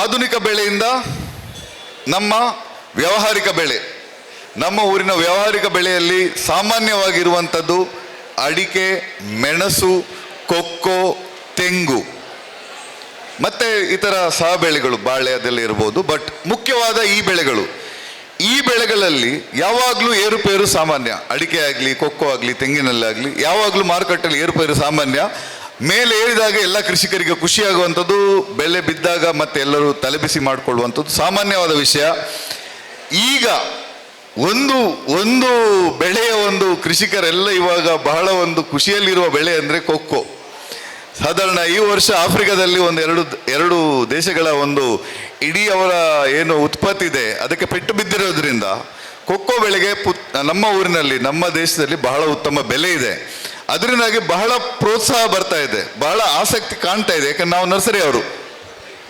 ಆಧುನಿಕ ಬೆಳೆಯಿಂದ ನಮ್ಮ ವ್ಯಾವಹಾರಿಕ ಬೆಳೆ, ನಮ್ಮ ಊರಿನ ವ್ಯಾವಹಾರಿಕ ಬೆಳೆಯಲ್ಲಿ ಸಾಮಾನ್ಯವಾಗಿರುವಂಥದ್ದು ಅಡಿಕೆ, ಮೆಣಸು, ಕೊಕ್ಕೋ, ತೆಂಗು, ಮತ್ತೆ ಇತರ ಸಹ ಬೆಳೆಗಳು ಬಾಳೆ ಅದೆಲ್ಲ ಇರ್ಬೋದು ಬಟ್ ಮುಖ್ಯವಾದ ಈ ಬೆಳೆಗಳು. ಈ ಬೆಳೆಗಳಲ್ಲಿ ಯಾವಾಗಲೂ ಏರುಪೇರು ಸಾಮಾನ್ಯ. ಅಡಿಕೆ ಆಗಲಿ, ಕೊಕ್ಕೋ ಆಗಲಿ, ತೆಂಗಿನಲ್ಲಾಗಲಿ, ಯಾವಾಗಲೂ ಮಾರುಕಟ್ಟೆಯಲ್ಲಿ ಏರುಪೇರು ಸಾಮಾನ್ಯ. ಮೇಲೆ ಏರಿದಾಗ ಎಲ್ಲ ಕೃಷಿಕರಿಗೆ ಖುಷಿಯಾಗುವಂಥದ್ದು ಬೆಲೆ ಬಿದ್ದಾಗ ಮತ್ತೆ ಎಲ್ಲರೂ ತಲೆಬಿಸಿ ಮಾಡಿಕೊಳ್ಳುವಂಥದ್ದು ಸಾಮಾನ್ಯವಾದ ವಿಷಯ. ಈಗ ಒಂದು ಒಂದು ಬೆಳೆಯ ಒಂದು ಕೃಷಿಕರೆಲ್ಲ ಇವಾಗ ಬಹಳ ಒಂದು ಖುಷಿಯಲ್ಲಿರುವ ಬೆಳೆ ಅಂದರೆ ಕೊಕ್ಕೋ. ಸಾಧಾರಣ ಈ ವರ್ಷ ಆಫ್ರಿಕಾದಲ್ಲಿ ಒಂದು ಎರಡು ಎರಡು ದೇಶಗಳ ಒಂದು ಇಡೀ ಅವರ ಏನು ಉತ್ಪತ್ತಿ ಇದೆ ಅದಕ್ಕೆ ಪೆಟ್ಟು ಬಿದ್ದಿರೋದ್ರಿಂದ ಕೊಕ್ಕೋ ಬೆಳೆಗೆ ಪುತ್, ನಮ್ಮ ಊರಿನಲ್ಲಿ, ನಮ್ಮ ದೇಶದಲ್ಲಿ ಬಹಳ ಉತ್ತಮ ಬೆಲೆ ಇದೆ. ಅದರಿಂದಾಗಿ ಬಹಳ ಪ್ರೋತ್ಸಾಹ ಬರ್ತಾ ಇದೆ, ಬಹಳ ಆಸಕ್ತಿ ಕಾಣ್ತಾ ಇದೆ. ಯಾಕಂದ್ರೆ ನಾವು ನರ್ಸರಿ ಅವರು.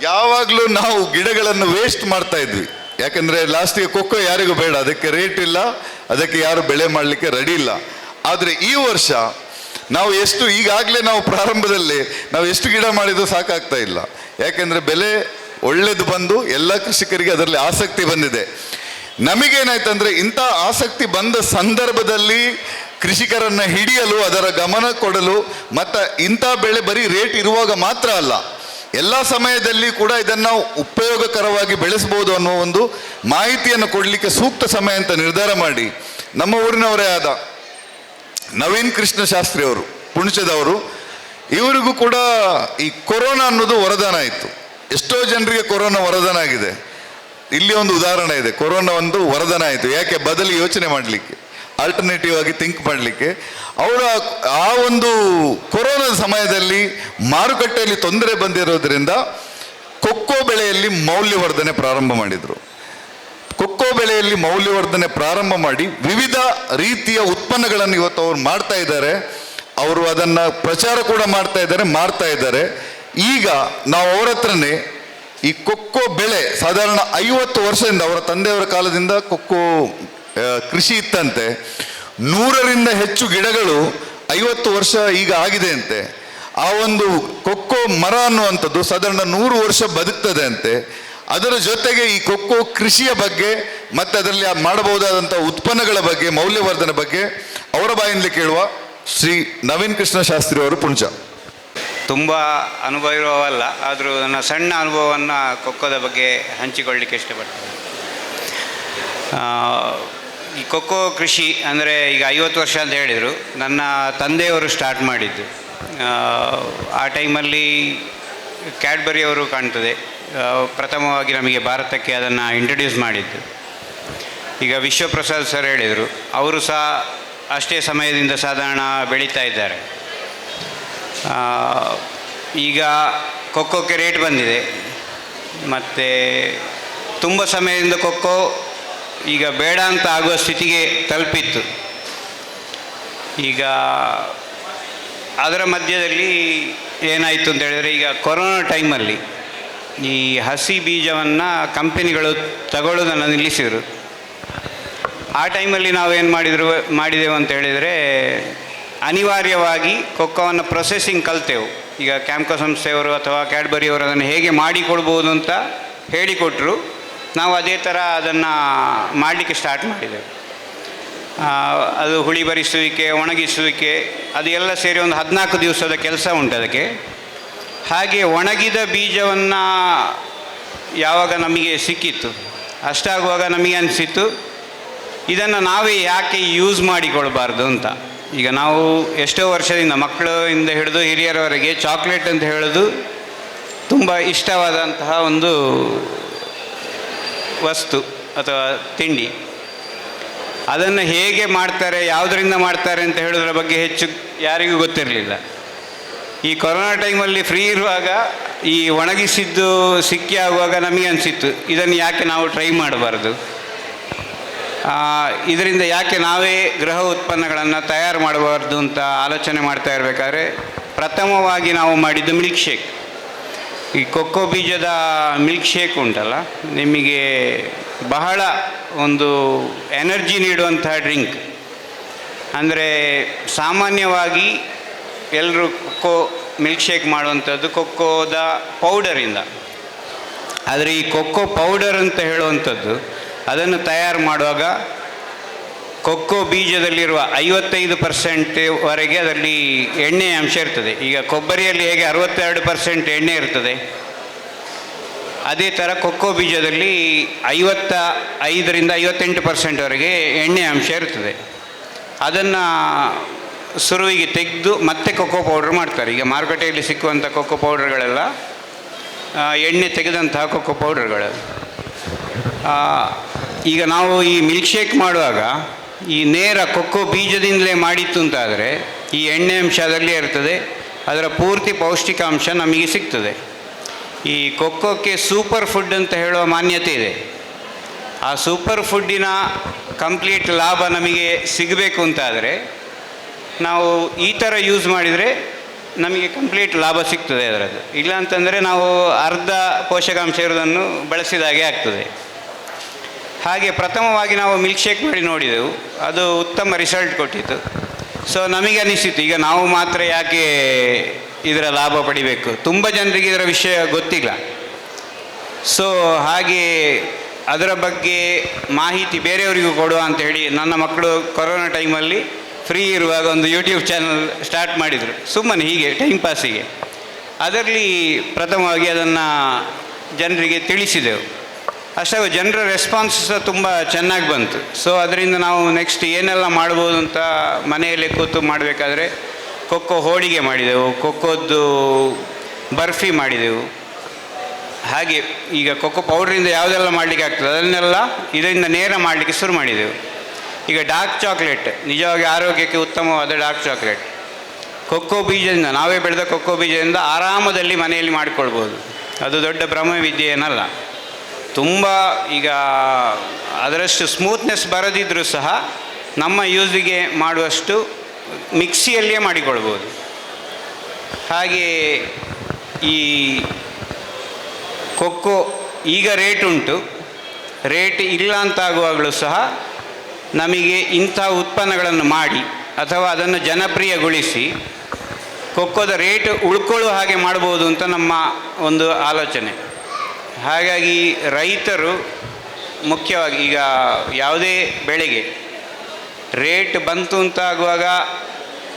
ಯಾವಾಗಲೂ ನಾವು ಗಿಡಗಳನ್ನು ವೇಸ್ಟ್ ಮಾಡ್ತಾ ಇದ್ವಿ. ಯಾಕಂದ್ರೆ ಲಾಸ್ಟಿಗೆ ಕೊಕ್ಕೋ ಯಾರಿಗೂ ಬೇಡ, ಅದಕ್ಕೆ ರೇಟ್ ಇಲ್ಲ, ಅದಕ್ಕೆ ಯಾರು ಬೆಳೆ ಮಾಡಲಿಕ್ಕೆ ರೆಡಿ ಇಲ್ಲ. ಆದರೆ ಈ ವರ್ಷ ನಾವು ಎಷ್ಟು, ಈಗಾಗಲೇ ನಾವು ಪ್ರಾರಂಭದಲ್ಲಿ ನಾವು ಎಷ್ಟು ಗಿಡ ಮಾಡಿದ್ರು ಸಾಕಾಗ್ತಾ ಇಲ್ಲ. ಯಾಕೆಂದ್ರೆ ಬೆಲೆ ಒಳ್ಳೇದು ಬಂದು ಎಲ್ಲ ಕೃಷಿಕರಿಗೆ ಅದರಲ್ಲಿ ಆಸಕ್ತಿ ಬಂದಿದೆ. ನಮಗೇನಾಯ್ತಂದ್ರೆ ಇಂಥ ಆಸಕ್ತಿ ಬಂದ ಸಂದರ್ಭದಲ್ಲಿ ಕೃಷಿಕರನ್ನ ಹಿಡಿಯಲು, ಅದರ ಗಮನ ಕೊಡಲು, ಮತ್ತು ಇಂಥ ಬೆಳೆ ಬರೀ ರೇಟ್ ಇರುವಾಗ ಮಾತ್ರ ಅಲ್ಲ, ಎಲ್ಲ ಸಮಯದಲ್ಲಿ ಕೂಡ ಇದನ್ನು ಉಪಯೋಗಕರವಾಗಿ ಬೆಳೆಸಬಹುದು ಅನ್ನೋ ಒಂದು ಮಾಹಿತಿಯನ್ನು ಕೊಡಲಿಕ್ಕೆ ಸೂಕ್ತ ಸಮಯ ಅಂತ ನಿರ್ಧಾರ ಮಾಡಿ. ನಮ್ಮ ಊರಿನವರೇ ಆದ ನವೀನ್ ಕೃಷ್ಣ ಶಾಸ್ತ್ರಿ ಅವರು, ಪುಣಚದವರು, ಇವರಿಗೂ ಕೂಡ ಈ ಕೊರೋನಾ ಅನ್ನೋದು ವರದಾನ ಆಯಿತು. ಎಷ್ಟೋ ಜನರಿಗೆ ಕೊರೋನಾ ವರದಾನ ಆಗಿದೆ. ಇಲ್ಲಿ ಒಂದು ಉದಾಹರಣೆ ಇದೆ, ಕೊರೋನಾ ಒಂದು ವರದಾನ ಆಯಿತು. ಯಾಕೆ? ಬದಲಿ ಯೋಚನೆ ಮಾಡಲಿಕ್ಕೆ. ಆಲ್ಟರ್ನೇಟಿವ್ ಆಗಿ ಥಿಂಕ್ ಮಾಡಲಿಕ್ಕೆ. ಅವರ ಆ ಒಂದು ಕೊರೋನಾದ ಸಮಯದಲ್ಲಿ ಮಾರುಕಟ್ಟೆಯಲ್ಲಿ ತೊಂದರೆ ಬಂದಿರೋದ್ರಿಂದ ಕೊಕ್ಕೋ ಬೆಳೆಯಲ್ಲಿ ಮೌಲ್ಯವರ್ಧನೆ ಪ್ರಾರಂಭ ಮಾಡಿದರು. ಕೊಕ್ಕೋ ಬೆಳೆಯಲ್ಲಿ ಮೌಲ್ಯವರ್ಧನೆ ಪ್ರಾರಂಭ ಮಾಡಿ ವಿವಿಧ ರೀತಿಯ ಉತ್ಪನ್ನಗಳನ್ನು ಇವತ್ತು ಅವ್ರು ಮಾಡ್ತಾ ಇದ್ದಾರೆ. ಅವರು ಅದನ್ನು ಪ್ರಚಾರ ಕೂಡ ಮಾಡ್ತಾ ಇದ್ದಾರೆ, ಮಾರ್ತಾ ಇದ್ದಾರೆ. ಈಗ ನಾವು ಅವರ ಹತ್ರನೇ ಈ ಕೊಕ್ಕೋ ಬೆಳೆ, ಸಾಧಾರಣ ಐವತ್ತು ವರ್ಷದಿಂದ, ಅವರ ತಂದೆಯವರ ಕಾಲದಿಂದ ಕೊಕ್ಕೋ ಕೃಷಿ ಇತ್ತಂತೆ. ನೂರರಿಂದ ಹೆಚ್ಚು ಗಿಡಗಳು ಐವತ್ತು ವರ್ಷ ಈಗ ಆಗಿದೆ ಅಂತೆ ಆ ಒಂದು ಕೊಕ್ಕೋ ಮರ ಅನ್ನುವಂಥದ್ದು ಸಾಧಾರಣ ನೂರು ವರ್ಷ ಬದುಕ್ತದೆ ಅಂತೆ ಅದರ ಜೊತೆಗೆ ಈ ಕೊಕ್ಕೋ ಕೃಷಿಯ ಬಗ್ಗೆ, ಮತ್ತೆ ಅದರಲ್ಲಿ ಮಾಡಬಹುದಾದಂಥ ಉತ್ಪನ್ನಗಳ ಬಗ್ಗೆ, ಮೌಲ್ಯವರ್ಧನೆ ಬಗ್ಗೆ ಅವರ ಬಾಯಿಂದಲೇ ಕೇಳುವ ಶ್ರೀ ನವೀನ್ ಕೃಷ್ಣ ಶಾಸ್ತ್ರಿ ಅವರು ಪುಂಚ. ತುಂಬ ಅನುಭವ ಇರುವವಲ್ಲ, ಆದರೂ ನನ್ನ ಸಣ್ಣ ಅನುಭವವನ್ನು ಕೊಕ್ಕೋದ ಬಗ್ಗೆ ಹಂಚಿಕೊಳ್ಳಿಕ್ಕೆ ಇಷ್ಟಪಡ್ತೇನೆ. ಈ ಕೊಕ್ಕೋ ಕೃಷಿ ಅಂದರೆ ಈಗ ಐವತ್ತು ವರ್ಷ ಅಂತ ಹೇಳಿದರು. ನನ್ನ ತಂದೆಯವರು ಸ್ಟಾರ್ಟ್ ಮಾಡಿದ್ದು. ಆ, ಟೈಮಲ್ಲಿ ಕ್ಯಾಡ್ಬರಿ ಅವರು ಕಾಣ್ತದೆ. ಪ್ರಥಮವಾಗಿ ನಮಗೆ ಭಾರತಕ್ಕೆ ಅದನ್ನು ಇಂಟ್ರಡ್ಯೂಸ್ ಮಾಡಿದ್ದು. ಈಗ ವಿಶ್ವಪ್ರಸಾದ್ ಸರ್ ಹೇಳಿದರು. ಅವರು ಸಹ ಅಷ್ಟೇ ಸಮಯದಿಂದ ಸಾಧಾರಣ ಬೆಳೀತಾ ಇದ್ದಾರೆ. ಈಗ ಖೋಖೋಕ್ಕೆ ರೇಟ್ ಬಂದಿದೆ. ಮತ್ತು ತುಂಬ ಸಮಯದಿಂದ ಖೋಖೋ ಈಗ ಬೇಡ ಅಂತ ಆಗುವ ಸ್ಥಿತಿಗೆ ತಲುಪಿತ್ತು. ಈಗ ಅದರ ಮಧ್ಯದಲ್ಲಿ ಏನಾಯಿತು ಅಂತ ಹೇಳಿದರೆ ಈಗ ಕೊರೋನಾ ಟೈಮಲ್ಲಿ ಈ ಹಸಿ ಬೀಜವನ್ನು ಕಂಪೆನಿಗಳು ತಗೊಳ್ಳೋದನ್ನು ನಿಲ್ಲಿಸಿದರು. ಆ ಟೈಮಲ್ಲಿ ನಾವೇನು ಮಾಡಿದ್ರು, ಮಾಡಿದೆವು ಅಂತ ಹೇಳಿದರೆ ಅನಿವಾರ್ಯವಾಗಿ ಕೊಕ್ಕವನ್ನು ಪ್ರೊಸೆಸಿಂಗ್ ಕಲ್ತೆವು. ಈಗ ಕ್ಯಾಂಪ್ಕೋ ಸಂಸ್ಥೆಯವರು ಅಥವಾ ಕ್ಯಾಡ್ಬರಿಯವರು ಅದನ್ನು ಹೇಗೆ ಮಾಡಿಕೊಡ್ಬೋದು ಅಂತ ಹೇಳಿಕೊಟ್ರು. ನಾವು ಅದೇ ಥರ ಅದನ್ನು ಮಾಡಲಿಕ್ಕೆ ಸ್ಟಾರ್ಟ್ ಮಾಡಿದ್ದೇವೆ. ಅದು ಹುಳಿ ಬರಿಸುವಿಕೆ, ಒಣಗಿಸುವಿಕೆ, ಅದು ಎಲ್ಲ ಸೇರಿ ಒಂದು ಹದಿನಾಲ್ಕು ದಿವಸದ ಕೆಲಸ ಉಂಟು ಅದಕ್ಕೆ. ಹಾಗೆ ಒಣಗಿದ ಬೀಜವನ್ನು ಯಾವಾಗ ನಮಗೆ ಸಿಕ್ಕಿತ್ತು, ಅಷ್ಟಾಗುವಾಗ ನಮಗೆ ಅನಿಸಿತ್ತು, ಇದನ್ನು ನಾವೇ ಯಾಕೆ ಯೂಸ್ ಮಾಡಿಕೊಳ್ಬಾರ್ದು ಅಂತ. ಈಗ ನಾವು ಎಷ್ಟೋ ವರ್ಷದಿಂದ ಮಕ್ಕಳಿಂದ ಹಿಡಿದು ಹಿರಿಯರವರೆಗೆ ಚಾಕ್ಲೇಟ್ ಅಂತ ಹೇಳೋದು ತುಂಬ ಇಷ್ಟವಾದಂತಹ ಒಂದು ವಸ್ತು ಅಥವಾ ತಿಂಡಿ. ಅದನ್ನು ಹೇಗೆ ಮಾಡ್ತಾರೆ, ಯಾವುದರಿಂದ ಮಾಡ್ತಾರೆ ಅಂತ ಹೇಳೋದ್ರ ಬಗ್ಗೆ ಹೆಚ್ಚು ಯಾರಿಗೂ ಗೊತ್ತಿರಲಿಲ್ಲ. ಈ ಕೊರೋನಾ ಟೈಮಲ್ಲಿ ಫ್ರೀ ಇರುವಾಗ, ಈ ಒಣಗಿಸಿದ್ದು ಸಿಕ್ಕಿ ಆಗುವಾಗ ನಮಗೆ ಅನಿಸಿತ್ತು, ಇದನ್ನು ಯಾಕೆ ನಾವು ಟ್ರೈ ಮಾಡಬಾರ್ದು? ಇದರಿಂದ ಯಾಕೆ ನಾವೇ ಗೃಹ ಉತ್ಪನ್ನಗಳನ್ನು ತಯಾರು ಮಾಡಬಾರ್ದು ಅಂತ ಆಲೋಚನೆ ಮಾಡ್ತಾ ಇರಬೇಕಾದ್ರೆ, ಪ್ರಥಮವಾಗಿ ನಾವು ಮಾಡಿದ್ದು ಮಿಲ್ಕ್ ಈ ಕೊಕ್ಕೋ ಬೀಜದ ಮಿಲ್ಕ್ ಶೇಕ್ ಉಂಟಲ್ಲ, ನಿಮಗೆ ಬಹಳ ಒಂದು ಎನರ್ಜಿ ನೀಡುವಂತಹ ಡ್ರಿಂಕ್. ಅಂದರೆ ಸಾಮಾನ್ಯವಾಗಿ ಎಲ್ಲರೂ ಕೊಕ್ಕೋ ಮಿಲ್ಕ್ ಶೇಕ್ ಮಾಡುವಂಥದ್ದು ಕೊಕ್ಕೋದ ಪೌಡರಿಂದ. ಆದರೆ ಈ ಕೊಕ್ಕೋ ಪೌಡರ್ ಅಂತ ಹೇಳುವಂಥದ್ದು, ಅದನ್ನು ತಯಾರು ಮಾಡುವಾಗ ಕೊಕ್ಕೋ ಬೀಜದಲ್ಲಿರುವ ಐವತ್ತೈದು ಪರ್ಸೆಂಟ್ವರೆಗೆ ಅದರಲ್ಲಿ ಎಣ್ಣೆ ಅಂಶ ಇರ್ತದೆ. ಈಗ ಕೊಬ್ಬರಿಯಲ್ಲಿ ಹೇಗೆ ಅರವತ್ತೆರಡು ಪರ್ಸೆಂಟ್ ಎಣ್ಣೆ ಇರ್ತದೆ. ಅದೇ ಥರ ಕೊಕ್ಕೋ ಬೀಜದಲ್ಲಿ ಐವತ್ತ ಐದರಿಂದ ಐವತ್ತೆಂಟು ಪರ್ಸೆಂಟ್ವರೆಗೆ ಎಣ್ಣೆ ಅಂಶ ಇರ್ತದೆ. ಅದನ್ನು ಸುರುವಿಗೆ ತೆಗೆದು ಮತ್ತೆ ಕೊಕ್ಕೋ ಪೌಡ್ರ್ ಮಾಡ್ತಾರೆ. ಈಗ ಮಾರುಕಟ್ಟೆಯಲ್ಲಿ ಸಿಕ್ಕುವಂಥ ಕೊಕ್ಕೋ ಪೌಡ್ರ್ಗಳೆಲ್ಲ ಎಣ್ಣೆ ತೆಗೆದಂತಹ ಕೊಕ್ಕೋ ಪೌಡ್ರ್ಗಳು. ಈಗ ನಾವು ಈ ಮಿಲ್ಕ್ ಶೇಕ್ ಮಾಡುವಾಗ ಈ ನೇರ ಕೊಕ್ಕೋ ಬೀಜದಿಂದಲೇ ಮಾಡಿತ್ತು ಅಂತಾದರೆ ಈ ಎಣ್ಣೆ ಅಂಶ ಅದರಲ್ಲೇ ಇರ್ತದೆ, ಅದರ ಪೂರ್ತಿ ಪೌಷ್ಟಿಕಾಂಶ ನಮಗೆ ಸಿಗ್ತದೆ. ಈ ಕೊಕ್ಕೋಕ್ಕೆ ಸೂಪರ್ ಫುಡ್ ಅಂತ ಹೇಳುವ ಮಾನ್ಯತೆ ಇದೆ. ಆ ಸೂಪರ್ ಫುಡ್ಡಿನ ಕಂಪ್ಲೀಟ್ ಲಾಭ ನಮಗೆ ಸಿಗಬೇಕು ಅಂತಾದರೆ, ನಾವು ಈ ಥರ ಯೂಸ್ ಮಾಡಿದರೆ ನಮಗೆ ಕಂಪ್ಲೀಟ್ ಲಾಭ ಸಿಗ್ತದೆ ಅದರದ್ದು. ಇಲ್ಲ ಅಂತಂದರೆ ನಾವು ಅರ್ಧ ಪೋಷಕಾಂಶ ಇರೋದನ್ನು ಬಳಸಿದಾಗೆ ಆಗ್ತದೆ. ಹಾಗೆ ಪ್ರಥಮವಾಗಿ ನಾವು ಮಿಲ್ಕ್ ಶೇಕ್ ಮಾಡಿ ನೋಡಿದೆವು. ಅದು ಉತ್ತಮ ರಿಸಲ್ಟ್ ಕೊಟ್ಟಿತ್ತು. ಸೊ ನಮಗೆ ಅನಿಸಿತು ಈಗ ನಾವು ಮಾತ್ರ ಯಾಕೆ ಇದರ ಲಾಭ ಪಡಿಬೇಕು? ತುಂಬ ಜನರಿಗೆ ಇದರ ವಿಷಯ ಗೊತ್ತಿಲ್ಲ. ಸೊ ಹಾಗೆ ಅದರ ಬಗ್ಗೆ ಮಾಹಿತಿ ಬೇರೆಯವರಿಗೂ ಕೊಡುವ ಅಂತ ಹೇಳಿ ನನ್ನ ಮಕ್ಕಳು ಕೊರೋನಾ ಟೈಮಲ್ಲಿ ಫ್ರೀ ಇರುವಾಗ ಒಂದು ಯೂಟ್ಯೂಬ್ ಚಾನಲ್ ಸ್ಟಾರ್ಟ್ ಮಾಡಿದರು. ಸುಮ್ಮನೆ ಹೀಗೆ ಟೈಮ್ ಪಾಸಿಗೆ ಅದರಲ್ಲಿ ಪ್ರಥಮವಾಗಿ ಅದನ್ನು ಜನರಿಗೆ ತಿಳಿಸಿದೆವು. ಅಷ್ಟೇ, ಜನರ ರೆಸ್ಪಾನ್ಸ್ ಸಹ ತುಂಬ ಚೆನ್ನಾಗಿ ಬಂತು. ಸೊ ಅದರಿಂದ ನಾವು ನೆಕ್ಸ್ಟ್ ಏನೆಲ್ಲ ಮಾಡ್ಬೋದು ಅಂತ ಮನೆಯಲ್ಲೇ ಕೂತು ಮಾಡಬೇಕಾದ್ರೆ, ಖೋಖೋ ಹೋಳಿಗೆ ಮಾಡಿದೆವು, ಖೋಖೋದ್ದು ಬರ್ಫಿ ಮಾಡಿದೆವು. ಹಾಗೆ ಈಗ ಖೋಖೋ ಪೌಡ್ರಿಂದ ಯಾವುದೆಲ್ಲ ಮಾಡಲಿಕ್ಕೆ ಆಗ್ತದೆ? ಅದನ್ನೆಲ್ಲ ಇದರಿಂದ ನೇರ ಮಾಡಲಿಕ್ಕೆ ಶುರು ಮಾಡಿದೆವು. ಈಗ ಡಾರ್ಕ್ ಚಾಕ್ಲೇಟ್ ನಿಜವಾಗಿ ಆರೋಗ್ಯಕ್ಕೆ ಉತ್ತಮವಾದ ಡಾರ್ಕ್ ಚಾಕ್ಲೇಟ್ ಖೋಖೋ ಬೀಜದಿಂದ, ನಾವೇ ಬೆಳೆದ ಖೋಖೋ ಬೀಜದಿಂದ ಆರಾಮದಲ್ಲಿ ಮನೆಯಲ್ಲಿ ಮಾಡಿಕೊಳ್ಬೋದು. ಅದು ದೊಡ್ಡ ಭ್ರಮವಿದ್ಯೆ ಏನಲ್ಲ. ತುಂಬ ಈಗ ಅದರಷ್ಟು ಸ್ಮೂತ್ನೆಸ್ ಬರದಿದ್ದರೂ ಸಹ ನಮ್ಮ ಯೂಸಿಗೆ ಮಾಡುವಷ್ಟು ಮಿಕ್ಸಿಯಲ್ಲಿಯೇ ಮಾಡಿಕೊಳ್ಬೋದು. ಹಾಗೆ ಈ ಕೊಕ್ಕೋ ಈಗ ರೇಟ್ ಉಂಟು. ರೇಟ್ ಇಲ್ಲ ಅಂತಾಗುವಾಗಲೂ ಸಹ ನಮಗೆ ಇಂಥ ಉತ್ಪನ್ನಗಳನ್ನು ಮಾಡಿ ಅಥವಾ ಅದನ್ನು ಜನಪ್ರಿಯಗೊಳಿಸಿ ಕೊಕ್ಕೋದ ರೇಟ್ ಉಳ್ಕೊಳ್ಳುವ ಹಾಗೆ ಮಾಡ್ಬೋದು ಅಂತ ನಮ್ಮ ಒಂದು ಆಲೋಚನೆ. ಹಾಗಾಗಿ ರೈತರು ಮುಖ್ಯವಾಗಿ ಈಗ ಯಾವುದೇ ಬೆಳೆಗೆ ರೇಟ್ ಬಂತು ಅಂತ ಆಗುವಾಗ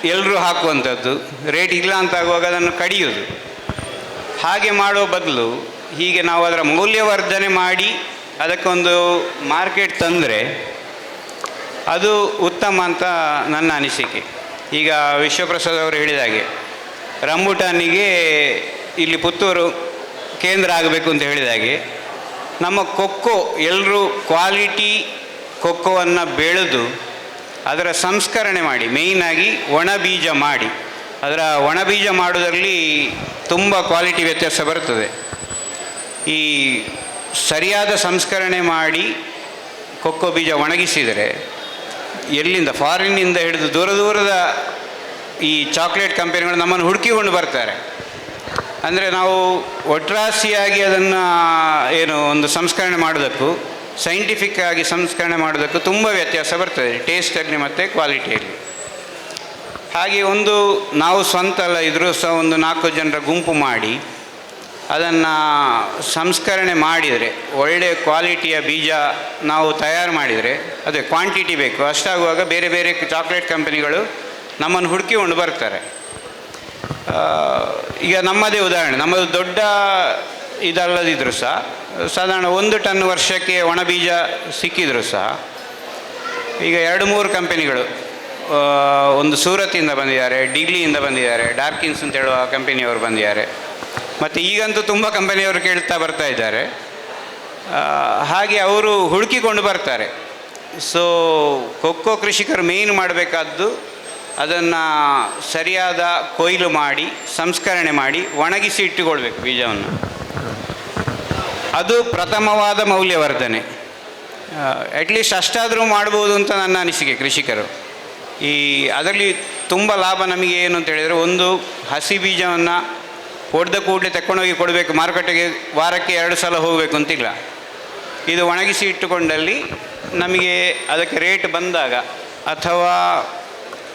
ಎಲ್ಲರೂ ಹಾಕುವಂಥದ್ದು, ರೇಟ್ ಇಲ್ಲ ಅಂತ ಆಗುವಾಗ ಅದನ್ನು ಕಡಿಯೋದು ಹಾಗೆ ಮಾಡೋ ಬದಲು ಹೀಗೆ ನಾವು ಅದರ ಮೌಲ್ಯವರ್ಧನೆ ಮಾಡಿ ಅದಕ್ಕೊಂದು ಮಾರ್ಕೆಟ್ ತಂದರೆ ಅದು ಉತ್ತಮ ಅಂತ ನನ್ನ ಅನಿಸಿಕೆ. ಈಗ ವಿಶ್ವಪ್ರಸಾದ್ ಅವರು ಹೇಳಿದ ಹಾಗೆ ರಂಬುಟಾನಿಗೆ ಇಲ್ಲಿ ಪುತ್ತೂರು ಕೇಂದ್ರ ಆಗಬೇಕು ಅಂತ ಹೇಳಿದ ಹಾಗೆ ನಮ್ಮ ಕೊಕ್ಕೋ ಎಲ್ಲರೂ ಕ್ವಾಲಿಟಿ ಕೊಕ್ಕೋವನ್ನು ಬೆಳೆದು ಅದರ ಸಂಸ್ಕರಣೆ ಮಾಡಿ ಮೇಯ್ನಾಗಿ ಒಣ ಬೀಜ ಮಾಡಿ. ಅದರ ಒಣ ಬೀಜ ಮಾಡೋದರಲ್ಲಿ ತುಂಬ ಕ್ವಾಲಿಟಿ ವ್ಯತ್ಯಾಸ ಬರ್ತದೆ ಈ ಸರಿಯಾದ ಸಂಸ್ಕರಣೆ ಮಾಡಿ ಕೊಕ್ಕೋ ಬೀಜ ಒಣಗಿಸಿದರೆ, ಎಲ್ಲಿಂದ ಫಾರಿನ್ನಿಂದ ಹಿಡಿದು ದೂರ ದೂರದ ಈ ಚಾಕ್ಲೇಟ್ ಕಂಪನಿಗಳು ನಮ್ಮನ್ನು ಹುಡುಕಿಕೊಂಡು ಬರ್ತಾರೆ. ಅಂದರೆ ನಾವು ಒಟ್ರಾಸಿಯಾಗಿ ಅದನ್ನು, ಏನು, ಒಂದು ಸಂಸ್ಕರಣೆ ಮಾಡೋದಕ್ಕೂ ಸೈಂಟಿಫಿಕ್ ಆಗಿ ಸಂಸ್ಕರಣೆ ಮಾಡೋದಕ್ಕೂ ತುಂಬ ವ್ಯತ್ಯಾಸ ಬರ್ತದೆ ಟೇಸ್ಟಲ್ಲಿ ಮತ್ತು ಕ್ವಾಲಿಟಿಯಲ್ಲಿ ಹಾಗೆ ಒಂದು ನಾವು ಸ್ವಂತ ಅಲ್ಲ, ಇದ್ರೂ ಸಹ ಒಂದು ನಾಲ್ಕು ಜನರ ಗುಂಪು ಮಾಡಿ, ಅದನ್ನು ಸಂಸ್ಕರಣೆ ಮಾಡಿದರೆ ಒಳ್ಳೆಯ ಕ್ವಾಲಿಟಿಯ ಬೀಜ ನಾವು ತಯಾರು ಮಾಡಿದರೆ, ಅದೇ ಕ್ವಾಂಟಿಟಿ ಬೇಕು, ಅಷ್ಟಾಗುವಾಗ ಬೇರೆ ಬೇರೆ ಚಾಕ್ಲೇಟ್ ಕಂಪನಿಗಳು ನಮ್ಮನ್ನು ಹುಡುಕಿಕೊಂಡು ಬರ್ತಾರೆ. ಈಗ ನಮ್ಮದೇ ಉದಾಹರಣೆ. ನಮ್ಮದು ದೊಡ್ಡ ಇದಲ್ಲದಿದ್ದರೂ ಸಹ, ಸಾಧಾರಣ ಒಂದು ಟನ್ ವರ್ಷಕ್ಕೆ ಒಣ ಬೀಜ ಸಿಕ್ಕಿದರೂ ಸಹ, ಈಗ ಎರಡು ಮೂರು ಕಂಪೆನಿಗಳು ಒಂದು ಸೂರತ್ತಿಂದ ಬಂದಿದ್ದಾರೆ, ಡಿಗ್ಲಿಯಿಂದ ಬಂದಿದ್ದಾರೆ ಡಾರ್ಕಿನ್ಸ್ ಅಂತ ಹೇಳುವ ಕಂಪೆನಿಯವರು ಬಂದಿದ್ದಾರೆ. ಮತ್ತು ಈಗಂತೂ ತುಂಬ ಕಂಪನಿಯವರು ಕೇಳ್ತಾ ಬರ್ತಾ ಇದ್ದಾರೆ. ಹಾಗೆ ಅವರು ಹುಡುಕಿಕೊಂಡು ಬರ್ತಾರೆ. ಸೊ ಕೊಕ್ಕೋ ಕೃಷಿಕರು ಮೇಯ್ನ್ ಮಾಡಬೇಕಾದ್ದು ಅದನ್ನು ಸರಿಯಾದ ಕೊಯ್ಲು ಮಾಡಿ, ಸಂಸ್ಕರಣೆ ಮಾಡಿ ಒಣಗಿಸಿ ಇಟ್ಟುಕೊಳ್ಬೇಕು ಬೀಜವನ್ನು. ಅದು ಪ್ರಥಮವಾದ ಮೌಲ್ಯವರ್ಧನೆ. ಅಟ್ಲೀಸ್ಟ್ ಅಷ್ಟಾದರೂ ಮಾಡ್ಬೋದು ಅಂತ ನನ್ನ ಅನಿಸಿಕೆ ಕೃಷಿಕರು. ಈ, ಅದರಲ್ಲಿ ತುಂಬ ಲಾಭ ನಮಗೆ ಏನು ಅಂತ ಹೇಳಿದರೆ ಒಂದು ಹಸಿ ಬೀಜವನ್ನು ಹೊಡೆದ ಕೂಡಲೇ ತಗೊಂಡೋಗಿ ಕೊಡಬೇಕು, ಮಾರುಕಟ್ಟೆಗೆ ವಾರಕ್ಕೆ ಎರಡು ಸಲ ಹೋಗಬೇಕು ಅಂತಿಲ್ಲ. ಇದು ಒಣಗಿಸಿ ಇಟ್ಟುಕೊಂಡಲ್ಲಿ ನಮಗೆ ಅದಕ್ಕೆ ರೇಟ್ ಬಂದಾಗ ಅಥವಾ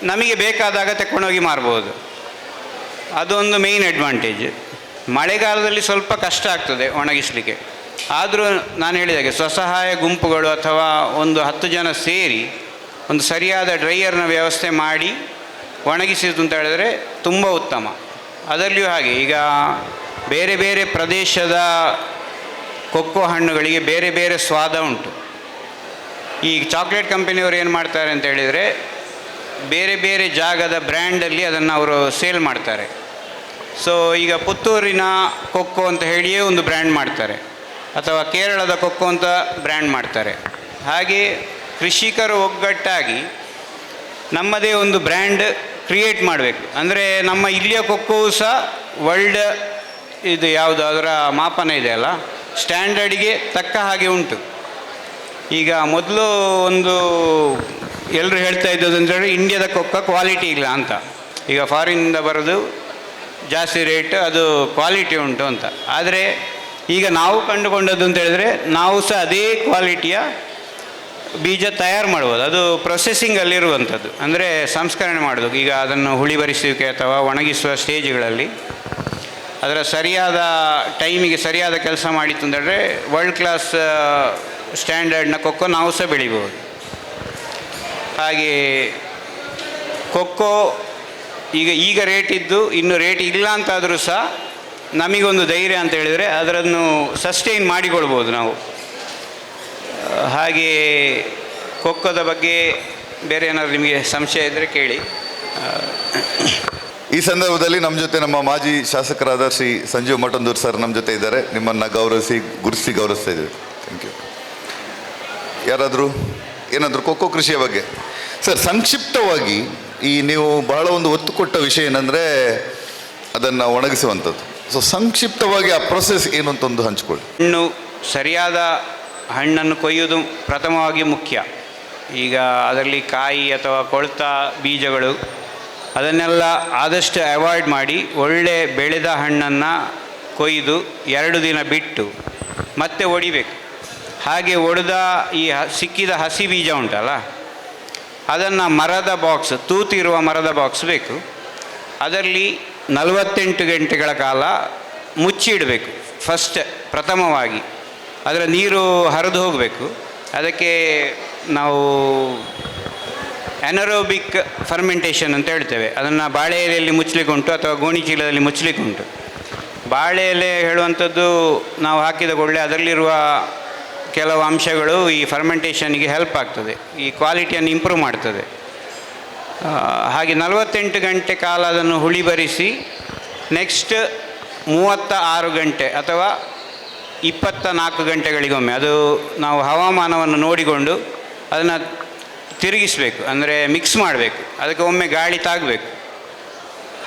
ನಮಗೆ ಬೇಕಾದಾಗ ತಗೊಂಡೋಗಿ ಮಾರ್ಬೋದು. ಅದೊಂದು ಮೇಯ್ನ್ ಅಡ್ವಾಂಟೇಜ್ ಮಳೆಗಾಲದಲ್ಲಿ ಸ್ವಲ್ಪ ಕಷ್ಟ ಆಗ್ತದೆ ಒಣಗಿಸಲಿಕ್ಕೆ. ಆದರೂ ನಾನು ಹೇಳಿದಾಗೆ ಸ್ವಸಹಾಯ ಗುಂಪುಗಳು ಅಥವಾ ಒಂದು ಹತ್ತು ಜನ ಸೇರಿ ಒಂದು ಸರಿಯಾದ ಡ್ರೈಯರ್ನ ವ್ಯವಸ್ಥೆ ಮಾಡಿ ಒಣಗಿಸಿದ್ದು ಅಂತ ಹೇಳಿದ್ರೆ ತುಂಬ ಉತ್ತಮ. ಅದರಲ್ಲಿಯೂ ಹಾಗೆ ಈಗ ಬೇರೆ ಬೇರೆ ಪ್ರದೇಶದ ಕೊಕ್ಕೋ ಹಣ್ಣುಗಳಿಗೆ ಬೇರೆ ಬೇರೆ ಸ್ವಾದ ಉಂಟು. ಈ ಚಾಕ್ಲೇಟ್ ಕಂಪನಿಯವರು ಏನು ಮಾಡ್ತಾರೆ ಅಂತ ಹೇಳಿದರೆ ಬೇರೆ ಬೇರೆ ಜಾಗದ ಬ್ರ್ಯಾಂಡಲ್ಲಿ ಅದನ್ನು ಅವರು ಸೇಲ್ ಮಾಡ್ತಾರೆ. ಸೊ ಈಗ ಪುತ್ತೂರಿನ ಕೊಕ್ಕೋ ಅಂತ ಹೇಳಿಯೇ ಒಂದು ಬ್ರ್ಯಾಂಡ್ ಮಾಡ್ತಾರೆ. ಅಥವಾ ಕೇರಳದ ಕೊಕ್ಕೋ ಅಂತ ಬ್ರ್ಯಾಂಡ್ ಮಾಡ್ತಾರೆ. ಹಾಗೆ ಕೃಷಿಕರು ಒಗ್ಗಟ್ಟಾಗಿ ನಮ್ಮದೇ ಒಂದು ಬ್ರ್ಯಾಂಡ್ ಕ್ರಿಯೇಟ್ ಮಾಡಬೇಕು. ಅಂದರೆ ನಮ್ಮ ಇಲ್ಲಿಯ ಕೊಕ್ಕೋವು ಸಹ ವರ್ಲ್ಡ್ ಇದು ಯಾವುದು ಅದರ ಮಾಪನ ಇದೆಯಲ್ಲ ಸ್ಟ್ಯಾಂಡರ್ಡಿಗೆ ತಕ್ಕ ಹಾಗೆ ಉಂಟು. ಈಗ ಮೊದಲು ಒಂದು ಎಲ್ಲರೂ ಹೇಳ್ತಾ ಇದ್ದದ್ದು ಅಂತ ಹೇಳಿದ್ರೆ ಇಂಡಿಯಾದ ಕೊಕ್ಕ ಕ್ವಾಲಿಟಿ ಇಲ್ಲ ಅಂತ. ಈಗ ಫಾರಿನಿಂದ ಬರೋದು ಜಾಸ್ತಿ ರೇಟ್ ಅದು ಕ್ವಾಲಿಟಿ ಉಂಟು ಅಂತ. ಆದರೆ ಈಗ ನಾವು ಕಂಡುಕೊಂಡದ್ದು ಅಂತ ಹೇಳಿದ್ರೆ ನಾವು ಸಹ ಅದೇ ಕ್ವಾಲಿಟಿಯ ಬೀಜ ತಯಾರು ಮಾಡ್ಬೋದು. ಅದು ಪ್ರೊಸೆಸಿಂಗಲ್ಲಿರುವಂಥದ್ದು ಅಂದರೆ ಸಂಸ್ಕರಣೆ ಮಾಡೋದು. ಈಗ ಅದನ್ನು ಹುಳಿ ಬರಿಸುವಿಕೆ ಅಥವಾ ಒಣಗಿಸುವ ಸ್ಟೇಜ್ಗಳಲ್ಲಿ ಅದರ ಸರಿಯಾದ ಟೈಮಿಗೆ ಸರಿಯಾದ ಕೆಲಸ ಮಾಡಿತ್ತು ಅಂತ ಹೇಳಿದ್ರೆ ವರ್ಲ್ಡ್ ಕ್ಲಾಸ್ ಸ್ಟ್ಯಾಂಡರ್ಡ್ನ ಕೊಕ್ಕೋ ನಾವು ಸಹ ಬೆಳಿಬೋದು ಹಾಗೆ ಕೊಕ್ಕೋ ಈಗ ಈಗ ರೇಟ್ ಇದ್ದು ಇನ್ನು ರೇಟ್ ಇಲ್ಲ ಅಂತಾದರೂ ಸಹ ನಮಗೊಂದು ಧೈರ್ಯ ಅಂತ ಹೇಳಿದರೆ ಅದರನ್ನು ಸಸ್ಟೈನ್ ಮಾಡಿಕೊಳ್ಬೋದು ನಾವು. ಹಾಗೆ ಕೊಕ್ಕೋದ ಬಗ್ಗೆ ಬೇರೆ ಏನಾದರೂ ನಿಮಗೆ ಸಂಶಯ ಇದ್ದರೆ ಕೇಳಿ. ಈ ಸಂದರ್ಭದಲ್ಲಿ ನಮ್ಮ ಜೊತೆ ನಮ್ಮ ಮಾಜಿ ಶಾಸಕರಾದ ಶ್ರೀ ಸಂಜೀವ್ ಮಠಂದೂರ್ ಸರ್ ನಮ್ಮ ಜೊತೆ ಇದ್ದಾರೆ. ನಿಮ್ಮನ್ನು ಗೌರವಿಸಿ ಗುರುಸಿ ಗೌರವಿಸ್ತಾ ಇದ್ದೀವಿ. ಥ್ಯಾಂಕ್ ಯು ಯಾರಾದರೂ? ಏನಾದರೂ ಕೊಕ್ಕೋ ಕೃಷಿಯ ಬಗ್ಗೆ. ಸರ್, ಸಂಕ್ಷಿಪ್ತವಾಗಿ ಈ ನೀವು ಬಹಳ ಒಂದು ಒತ್ತು ಕೊಟ್ಟ ವಿಷಯ ಏನಂದರೆ ಅದನ್ನು ಒಣಗಿಸುವಂಥದ್ದು. ಸೊ ಸಂಕ್ಷಿಪ್ತವಾಗಿ ಆ ಪ್ರೊಸೆಸ್ ಏನು ಅಂತ ಒಂದು ಹಂಚ್ಕೊಳ್ಳಿ. ಹಣ್ಣು, ಸರಿಯಾದ ಹಣ್ಣನ್ನು ಕೊಯ್ಯುವುದು ಪ್ರಥಮವಾಗಿ ಮುಖ್ಯ. ಈಗ ಅದರಲ್ಲಿ ಕಾಯಿ ಅಥವಾ ಕೊಳ್ತ ಬೀಜಗಳು, ಅದನ್ನೆಲ್ಲ ಆದಷ್ಟು ಅವಾಯ್ಡ್ ಮಾಡಿ ಒಳ್ಳೆ ಬೆಳೆದ ಹಣ್ಣನ್ನು ಕೊಯ್ದು ಎರಡು ದಿನ ಬಿಟ್ಟು ಮತ್ತೆ ಒಡಿಬೇಕು. ಹಾಗೆ ಒಡೆದ ಈ ಸಿಕ್ಕಿದ ಹಸಿ ಬೀಜ ಉಂಟಲ್ಲ? ಅದನ್ನು ಮರದ ಬಾಕ್ಸ್, ತೂತಿರುವ ಮರದ ಬಾಕ್ಸ್ ಬೇಕು. ಅದರಲ್ಲಿ ನಲವತ್ತೆಂಟು ಗಂಟೆಗಳ ಕಾಲ ಮುಚ್ಚಿಡಬೇಕು ಫಸ್ಟ್ ಪ್ರಥಮವಾಗಿ. ಅದರ ನೀರು ಹರಿದು ಹೋಗಬೇಕು. ಅದಕ್ಕೆ ನಾವು ಅನರೋಬಿಕ್ ಫರ್ಮೆಂಟೇಷನ್ ಅಂತ ಹೇಳ್ತೇವೆ. ಅದನ್ನು ಬಾಳೆ ಎಲೆಯಲ್ಲಿ ಮುಚ್ಚಲಿಕ್ಕೆ ಉಂಟು ಅಥವಾ ಗೋಣಿ ಚೀಲದಲ್ಲಿ ಮುಚ್ಚಲಿಕ್ಕೆ ಉಂಟು. ಬಾಳೆ ಎಲೆ ಹೇಳುವಂಥದ್ದು ನಾವು ಹಾಕಿದ ಕೂಡಲೇ ಅದರಲ್ಲಿರುವ ಕೆಲವು ಅಂಶಗಳು ಈ ಫರ್ಮೆಂಟೇಷನ್ಗೆ ಹೆಲ್ಪ್ ಆಗ್ತದೆ. ಈ ಕ್ವಾಲಿಟಿಯನ್ನು ಇಂಪ್ರೂವ್ ಮಾಡ್ತದೆ. ಹಾಗೆ ನಲವತ್ತೆಂಟು ಗಂಟೆ ಕಾಲ ಅದನ್ನು ಹುಳಿ ಬರಿಸಿ ನೆಕ್ಸ್ಟ್ ಮೂವತ್ತ ಆರು ಗಂಟೆ ಅಥವಾ ಇಪ್ಪತ್ತ ನಾಲ್ಕು ಗಂಟೆಗಳಿಗೊಮ್ಮೆ, ಅದು ನಾವು ಹವಾಮಾನವನ್ನು ನೋಡಿಕೊಂಡು ಅದನ್ನು ತಿರುಗಿಸಬೇಕು, ಅಂದರೆ ಮಿಕ್ಸ್ ಮಾಡಬೇಕು, ಅದಕ್ಕೆ ಒಮ್ಮೆ ಗಾಳಿ ತಾಗಬೇಕು.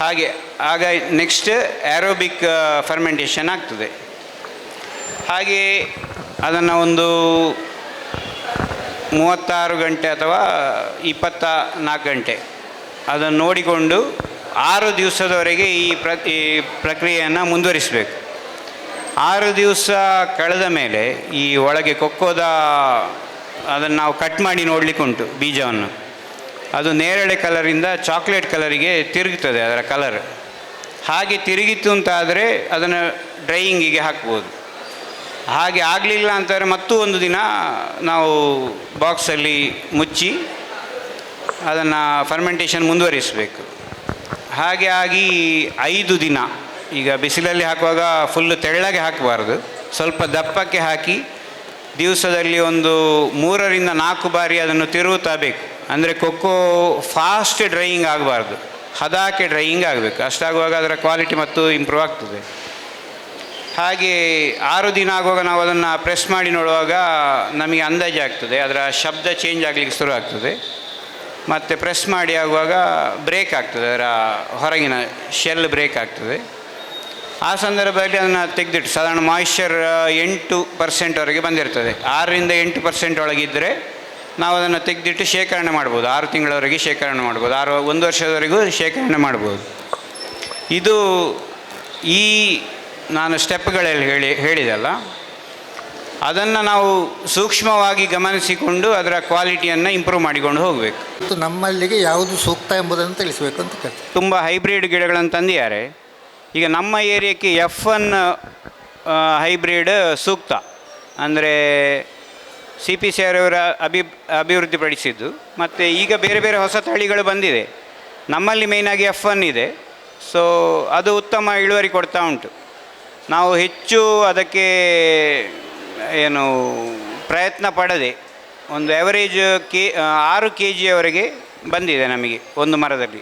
ಹಾಗೆ, ಆಗ ನೆಕ್ಸ್ಟ್ ಆ್ಯರೋಬಿಕ್ ಫರ್ಮೆಂಟೇಷನ್ ಆಗ್ತದೆ. ಹಾಗೆ ಅದನ್ನು ಒಂದು ಮೂವತ್ತಾರು ಗಂಟೆ ಅಥವಾ ಇಪ್ಪತ್ತ ನಾಲ್ಕು ಗಂಟೆ ಅದನ್ನು ನೋಡಿಕೊಂಡು ಆರು ದಿವಸದವರೆಗೆ ಈ ಪ್ರ, ಈ ಪ್ರಕ್ರಿಯೆಯನ್ನು ಮುಂದುವರಿಸಬೇಕು. ಆರು ದಿವಸ ಕಳೆದ ಮೇಲೆ ಈ ಒಳಗೆ ಕೊಕ್ಕೋದ ಅದನ್ನು ನಾವು ಕಟ್ ಮಾಡಿ ನೋಡಲಿಕ್ಕೆ ಉಂಟು ಬೀಜವನ್ನು. ಅದು ನೇರಳೆ ಕಲರಿಂದ ಚಾಕ್ಲೇಟ್ ಕಲರಿಗೆ ತಿರುಗುತ್ತದೆ ಅದರ ಕಲರ್. ಹಾಗೆ ತಿರುಗಿತು ಅಂತಾದರೆ ಅದನ್ನು ಡ್ರೈಯಿಂಗಿಗೆ ಹಾಕ್ಬೋದು. ಹಾಗೆ ಆಗಲಿಲ್ಲ ಅಂತಾರೆ ಮತ್ತೂ ಒಂದು ದಿನ ನಾವು ಬಾಕ್ಸಲ್ಲಿ ಮುಚ್ಚಿ ಅದನ್ನು ಫರ್ಮೆಂಟೇಷನ್ ಮುಂದುವರಿಸಬೇಕು. ಹಾಗೆ ಆಗಿ ಐದು ದಿನ. ಈಗ ಬಿಸಿಲಲ್ಲಿ ಹಾಕುವಾಗ ಫುಲ್ಲು ತೆಳ್ಳಗೆ ಹಾಕಬಾರ್ದು. ಸ್ವಲ್ಪ ದಪ್ಪಕ್ಕೆ ಹಾಕಿ ದಿವಸದಲ್ಲಿ ಒಂದು ಮೂರರಿಂದ ನಾಲ್ಕು ಬಾರಿ ಅದನ್ನು ತಿರುಗುತ್ತಾ ಬೇಕು. ಅಂದರೆ ಕೊಕ್ಕೋ ಫಾಸ್ಟ್ ಡ್ರೈಯಿಂಗ್ ಆಗಬಾರ್ದು. ಹದಾಕೆ ಡ್ರೈಯಿಂಗ್ ಆಗಬೇಕು. ಅಷ್ಟಾಗುವಾಗ ಅದರ ಕ್ವಾಲಿಟಿ ಮತ್ತು ಇಂಪ್ರೂವ್ ಆಗ್ತದೆ. ಹಾಗೆ ಆರು ದಿನ ಆಗುವಾಗ ನಾವು ಅದನ್ನು ಪ್ರೆಸ್ ಮಾಡಿ ನೋಡುವಾಗ ನಮಗೆ ಅಂದಾಜು ಆಗ್ತದೆ. ಅದರ ಶಬ್ದ ಚೇಂಜ್ ಆಗಲಿಕ್ಕೆ ಶುರು ಆಗ್ತದೆ. ಮತ್ತು ಪ್ರೆಸ್ ಮಾಡಿ ಆಗುವಾಗ ಬ್ರೇಕ್ ಆಗ್ತದೆ. ಅದರ ಹೊರಗಿನ ಶೆಲ್ ಬ್ರೇಕ್ ಆಗ್ತದೆ. ಆ ಸಂದರ್ಭದಲ್ಲಿ ಅದನ್ನು ತೆಗೆದಿಟ್ಟು ಸಾಧಾರಣ ಮಾಯಿಶ್ಚರ್ ಎಂಟು ಪರ್ಸೆಂಟ್ವರೆಗೆ ಬಂದಿರ್ತದೆ. ಆರರಿಂದ ಎಂಟು ಪರ್ಸೆಂಟ್ ಒಳಗಿದ್ದರೆ ನಾವು ಅದನ್ನು ತೆಗೆದಿಟ್ಟು ಶೇಖರಣೆ ಮಾಡ್ಬೋದು. ಆರು ತಿಂಗಳವರೆಗೆ ಶೇಖರಣೆ ಮಾಡ್ಬೋದು. ಆರು ಒಂದು ವರ್ಷದವರೆಗೂ ಶೇಖರಣೆ ಮಾಡ್ಬೋದು. ಇದು ಈ ನಾನು ಸ್ಟೆಪ್ಗಳಲ್ಲಿ ಹೇಳಿ ಹೇಳಿದಲ್ಲ. ಅದನ್ನು ನಾವು ಸೂಕ್ಷ್ಮವಾಗಿ ಗಮನಿಸಿಕೊಂಡು ಅದರ ಕ್ವಾಲಿಟಿಯನ್ನು ಇಂಪ್ರೂವ್ ಮಾಡಿಕೊಂಡು ಹೋಗಬೇಕು. ಮತ್ತು ನಮ್ಮಲ್ಲಿಗೆ ಯಾವುದು ಸೂಕ್ತ ಎಂಬುದನ್ನು ತಿಳಿಸಬೇಕು ಅಂತ ಕೇಳ್ತೀವಿ ತುಂಬ ಹೈಬ್ರಿಡ್ ಗಿಡಗಳನ್ನು ತಂದಿದ್ದಾರೆ. ಈಗ ನಮ್ಮ ಏರಿಯಾಕ್ಕೆ ಎಫ್ ಒನ್ ಹೈಬ್ರಿಡ್ ಸೂಕ್ತ. ಅಂದರೆ ಸಿ ಪಿ ಸಿ ಅವರ ಅಭಿ ಅಭಿವೃದ್ಧಿಪಡಿಸಿದ್ದು. ಮತ್ತು ಈಗ ಬೇರೆ ಬೇರೆ ಹೊಸ ತಳಿಗಳು ಬಂದಿದೆ. ನಮ್ಮಲ್ಲಿ ಮೇಯ್ನಾಗಿ ಎಫ್ ಒನ್ ಇದೆ. ಸೊ ಅದು ಉತ್ತಮ ಇಳುವರಿ ಕೊಡ್ತಾ ಉಂಟು. ನಾವು ಹೆಚ್ಚು ಅದಕ್ಕೆ ಏನು ಪ್ರಯತ್ನ ಪಡದೆ ಒಂದು ಎವರೇಜ್ ಕೆ ಆರು ಕೆ ಜಿಯವರೆಗೆ ಬಂದಿದೆ ನಮಗೆ ಒಂದು ಮರದಲ್ಲಿ.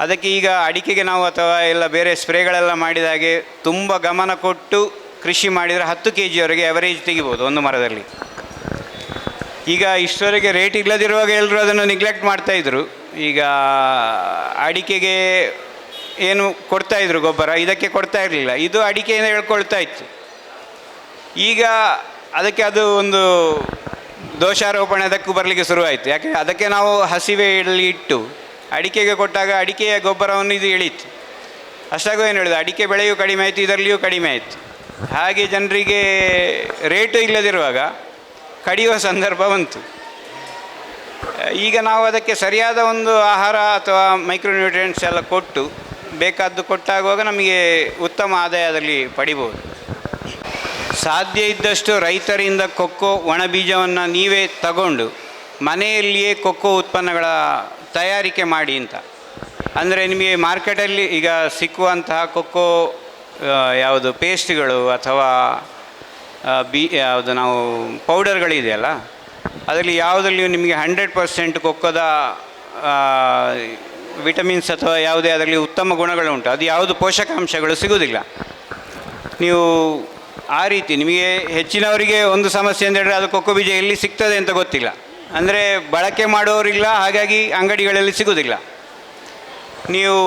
ಅದಕ್ಕೆ ಈಗ ಅಡಿಕೆಗೆ ನಾವು ಅಥವಾ ಎಲ್ಲ ಬೇರೆ ಸ್ಪ್ರೇಗಳೆಲ್ಲ ಮಾಡಿದ ಹಾಗೆ ತುಂಬ ಗಮನ ಕೊಟ್ಟು ಕೃಷಿ ಮಾಡಿದರೆ ಹತ್ತು ಕೆ ಜಿಯವರೆಗೆ ಎವರೇಜ್ ತೆಗಿಬೋದು ಒಂದು ಮರದಲ್ಲಿ. ಈಗ ಇಷ್ಟವರೆಗೆ ರೇಟ್ ಇಲ್ಲದಿರುವಾಗ ಎಲ್ಲರೂ ಅದನ್ನು ನಿಗ್ಲೆಕ್ಟ್ ಮಾಡ್ತಾಯಿದ್ರು ಈಗ ಅಡಿಕೆಗೆ ಏನು ಕೊಡ್ತಾ ಇದ್ರು ಗೊಬ್ಬರ, ಇದಕ್ಕೆ ಕೊಡ್ತಾ ಇರಲಿಲ್ಲ. ಇದು ಅಡಿಕೆಯಿಂದ ಹೇಳ್ಕೊಳ್ತಾ ಇತ್ತು. ಈಗ ಅದಕ್ಕೆ ಅದು ಒಂದು ದೋಷಾರೋಪಣೆ ಅದಕ್ಕೂ ಬರಲಿಕ್ಕೆ ಶುರುವಾಯಿತು. ಯಾಕೆ, ಅದಕ್ಕೆ ನಾವು ಹಸಿವೆ ಇಡಲಿ ಇಟ್ಟು, ಅಡಿಕೆಗೆ ಕೊಟ್ಟಾಗ ಅಡಿಕೆಯ ಗೊಬ್ಬರವನ್ನು ಇದು ಇಳಿತು. ಅಷ್ಟಾಗೂ ಏನು ಹೇಳಿದೆ, ಅಡಿಕೆ ಬೆಳೆಯೂ ಕಡಿಮೆ ಆಯಿತು, ಇದರಲ್ಲಿಯೂ ಕಡಿಮೆ ಆಯಿತು. ಹಾಗೆ ಜನರಿಗೆ ರೇಟು ಇಲ್ಲದಿರುವಾಗ ಕಡಿಯುವ ಸಂದರ್ಭ ಬಂತು. ಈಗ ನಾವು ಅದಕ್ಕೆ ಸರಿಯಾದ ಒಂದು ಆಹಾರ ಅಥವಾ ಮೈಕ್ರೋನ್ಯೂಟ್ರಿಯೆಂಟ್ಸ್ ಎಲ್ಲ ಕೊಟ್ಟು ಬೇಕಾದ್ದು ಕೊಟ್ಟಾಗುವಾಗ ನಮಗೆ ಉತ್ತಮ ಆದಾಯದಲ್ಲಿ ಪಡಿಬೋದು. ಸಾಧ್ಯ ಇದ್ದಷ್ಟು ರೈತರಿಂದ ಕೊಕ್ಕೋ ಒಣ ಬೀಜವನ್ನು ನೀವೇ ತಗೊಂಡು ಮನೆಯಲ್ಲಿಯೇ ಕೊಕ್ಕೋ ಉತ್ಪನ್ನಗಳ ತಯಾರಿಕೆ ಮಾಡಿ ಅಂತ. ಅಂದರೆ ನಿಮಗೆ ಮಾರ್ಕೆಟಲ್ಲಿ ಈಗ ಸಿಕ್ಕುವಂತಹ ಕೊಕ್ಕೋ ಯಾವುದು ಪೇಸ್ಟ್ಗಳು ಅಥವಾ ಬಿ, ಯಾವುದು ನಾವು ಪೌಡರ್ಗಳಿದೆಯಲ್ಲ, ಅದರಲ್ಲಿ ಯಾವುದರಲ್ಲಿ ನಿಮಗೆ ಹಂಡ್ರೆಡ್ ಪರ್ಸೆಂಟ್ ಕೊಕ್ಕೋದ ವಿಟಮಿನ್ಸ್ ಅಥವಾ ಯಾವುದೇ ಅದರಲ್ಲಿ ಉತ್ತಮ ಗುಣಗಳು ಉಂಟು. ಅದು ಯಾವುದು ಪೋಷಕಾಂಶಗಳು ಸಿಗುವುದಿಲ್ಲ. ನೀವು ಆ ರೀತಿ ನಿಮಗೆ ಹೆಚ್ಚಿನವರಿಗೆ ಒಂದು ಸಮಸ್ಯೆ ಅಂತ ಹೇಳಿದ್ರೆ ಅದು ಕೊಕ್ಕೋ ಬೀಜ ಎಲ್ಲಿ ಸಿಗ್ತದೆ ಅಂತ ಗೊತ್ತಿಲ್ಲ. ಅಂದರೆ ಬಳಕೆ ಮಾಡೋರಿಲ್ಲ ಹಾಗಾಗಿ ಅಂಗಡಿಗಳಲ್ಲಿ ಸಿಗುವುದಿಲ್ಲ. ನೀವು